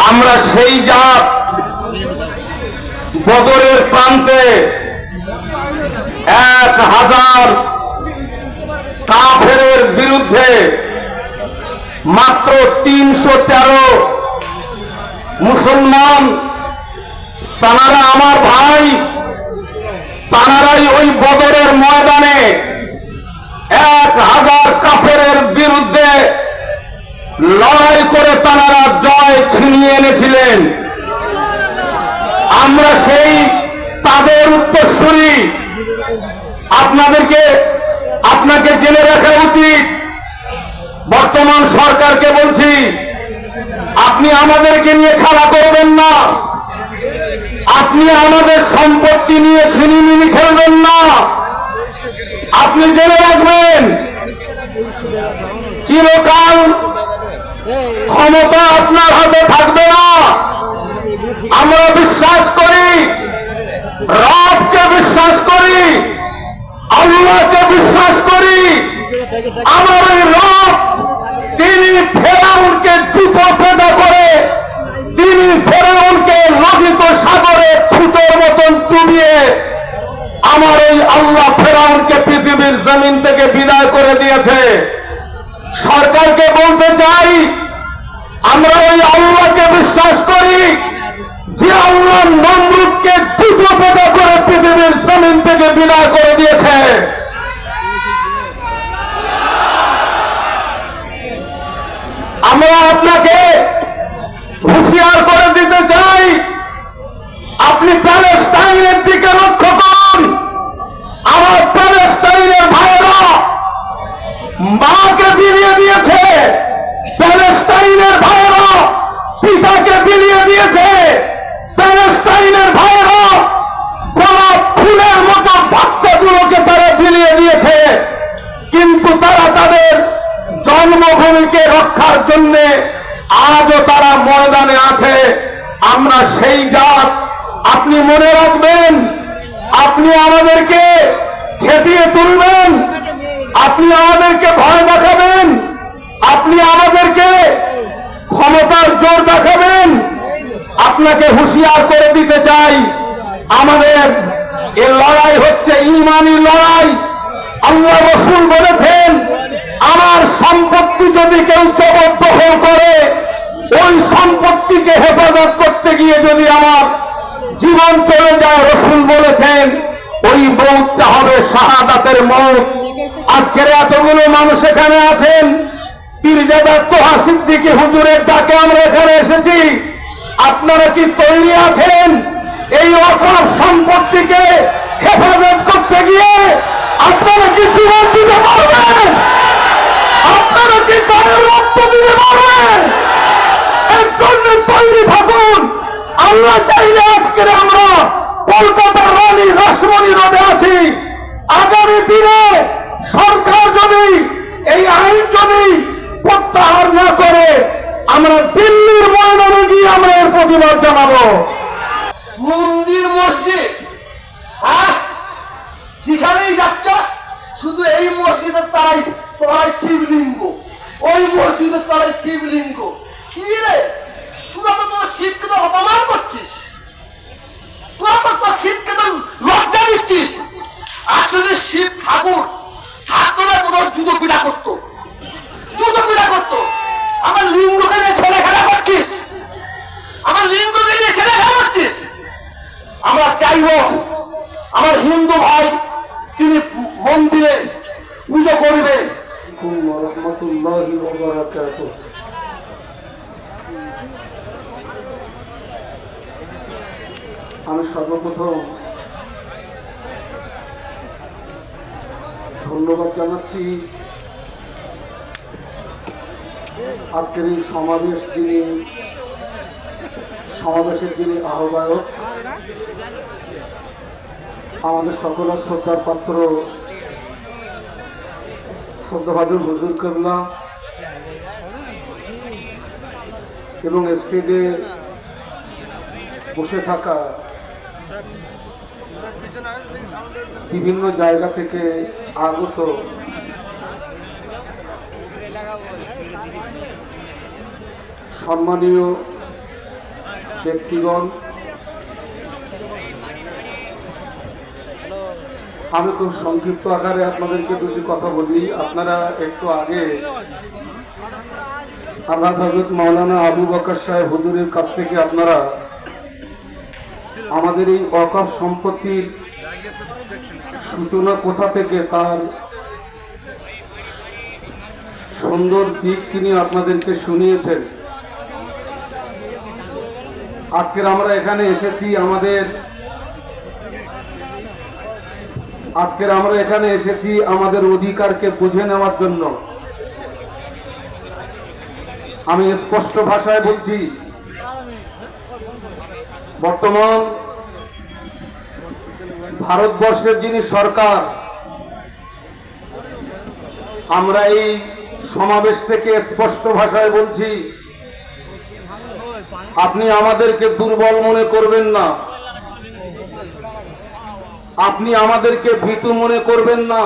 আমরা সেই জাত বদরের প্রান্তে এক হাজার কাফেরের বিরুদ্ধে মাত্র তিনশো তেরো মুসলমান তানারা আমার ভাই তানারাই ওই বদরের ময়দানে এক হাজার কাফেরের বিরুদ্ধে লড়াই করে তানারা জয় ছিনিয়ে এনেছিলেন। আমরা সেই তাদের উত্তরসূরি। আপনাদেরকে, আপনাকে জেনে রাখা উচিত। বর্তমান সরকারকে বলছি, আপনি আমাদেরকে নিয়ে খেলা করবেন না। আপনি আমাদের সম্পত্তি নিয়ে ছিনিমিনি খেলবেন না। আপনি জেনে রাখবেন, চিরকাল ক্ষমতা আপনার হাতে থাকবে না। আমরা বিশ্বাস করি, রবকে বিশ্বাস করি, আল্লাহকে বিশ্বাস করি। আমার এই রব তিনি ফেরাউনকে জুতো পেটা করে, তিনি ফেরাউনকে লোহিত সাগরে ছুটোর মতন চুবিয়ে আমার এই আল্লাহ ফেরাউনকে পৃথিবীর জমিন থেকে বিদায় করে দিয়েছে। সরকারকে বলতে চাই, আমরা ওই আল্লাহকে বিশ্বাস করি যে আল্লাহ নমরুদকে জুতো পেটা করে পৃথিবীর জমিন থেকে বিদায় করে দিয়েছে। আমরা আপনাকে হুঁশিয়ার করে দিতে চাই, আপনি প্যালেস্টাইনের দিকে লক্ষ্য করুন। আমার বিলিয়ে দিয়েছে। প্যালেস্টাইনের ভাইয়েরা গোলাপ ফুলের মতো বাচ্চাগুলোকে তারা বিলিয়ে দিয়েছে। কিন্তু তারা তাদের জন্মভূমিকে রক্ষার জন্য আজও তারা ময়দানে আছে। আমরা সেই জাত। আপনি মনে রাখবেন, আপনি আমাদেরকে খেপিয়ে তুলবেন, আপনি আমাদেরকে ভয় দেখাবেন, আপনি আমাদেরকে ক্ষমতার জোর দেখাবেন। আপনাকে হুঁশিয়ার করে দিতে চাই, আমাদের এ লড়াই হচ্ছে ইমানি লড়াই। আল্লাহ রসুল বলেছেন, আমার সম্পত্তি যদি কেউ জবরদখল করে, ওই সম্পত্তিকে হেফাজত করতে গিয়ে যদি আমার জীবন চলে যায়, রসুল বলেছেন, ওই মৌতটা হবে শাহাদাতের মৌত। আজকের এতগুলো মানুষ এখানে আছেন পীরজাদা তোহা সিদ্দিকী হুজুরের ডাকে আমরা এখানে এসেছি। আপনারা কি তৈরি আছেন? এই অকাল সম্পত্তিকে হেফাজত করতে গিয়ে আপনারা কি জীবন দিতে পারবেন? আপনারা কি তাদের রক্ত দিতে পারবেন? এর জন্য তৈরি থাকুন। আল্লাহ চাইলে আজকের আমরা কলকাতার রানী রসমণি রোডে আছি। আগামী দিনে সরকার যদি এই আইন যদি প্রত্যাহার না করে আমরা দিল্লির ময়দানে গিয়ে আমরা এর প্রতিবাদ জানাব। মন্দির মসজিদ সেখানেই যেখানেই যাচ্ছ, শুধু এই মসজিদের তারাই তলায় শিবলিঙ্গ, ওই মসজিদের তলায় শিবলিঙ্গ। কি রে তোরা তো তোর শিবকে তো অপমান করছিস তোরা তো তোর শিবকে তো লজ্জা দিচ্ছিস আজকে যে শিব ঠাকুর থাকতো না তোদের জুতো পিঠা করতো জুতো পিঠা করতো আমার লিঙ্গকে নিয়ে ছেলে খেলা করছিস আমার লিঙ্গকে নিয়ে ছেলে খেলা করছিস আমরা চাইব আমার হিন্দু ভাই তিনি মন্দিরে পুজো করবে। আমি সর্বপ্রথম ধন্যবাদ জানাচ্ছি আজকের এই সমাবেশ যিনি সমাবেশের যিনি আহ্বায়ক আমাদের সকলের শ্রদ্ধার পাত্র শ্রদ্ধাভাজন হুজুর কেবলা এবং স্টেজে বসে থাকা বিভিন্ন জায়গা থেকে আগত সম্মানীয় ব্যক্তিগণ আমি খুব সংক্ষিপ্ত আকারে আপনাদেরকে দুটি কথা বলি। আপনারা একটু আগে আল্লাহ হজরত মাওলানা আবু বকর সাহেব হুজুরের কাছ থেকে আপনারা আমাদের এই অকফ সম্পত্তির সূচনা কোথা থেকে, তার সুন্দর দিক তিনি আপনাদেরকে শুনিয়েছেন। আজকের আমরা এখানে এসেছি আমাদের আজকের আমরা এখানে এসেছি আমাদের অধিকারকে বুঝে নেওয়ার জন্য। আমি স্পষ্ট ভাষায় বলছি, বর্তমান ভারতবর্ষের যিনি সরকার, আমরা এই সমাবেশ থেকে স্পষ্ট ভাষায় বলছি, আপনি আমাদেরকে দুর্বল মনে করবেন না। আপনি আমাদেরকে ভীতু মনে করবেন না।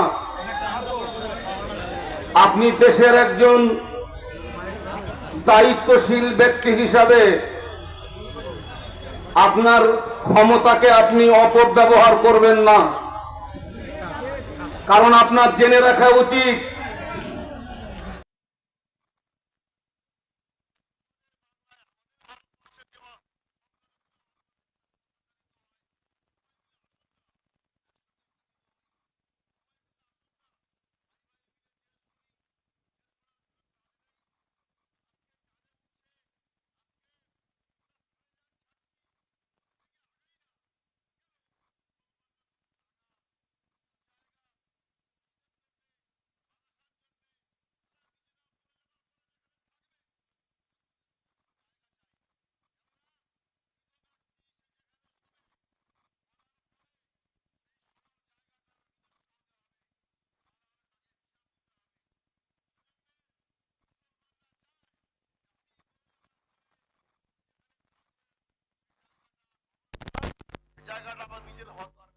আপনি দেশের একজন দায়িত্বশীল ব্যক্তি হিসাবে আপনার ক্ষমতাকে আপনি অপব্যবহার করবেন না। কারণ আপনার জেনে রাখা উচিত জায়গাটা আমার নিজের হওয়ার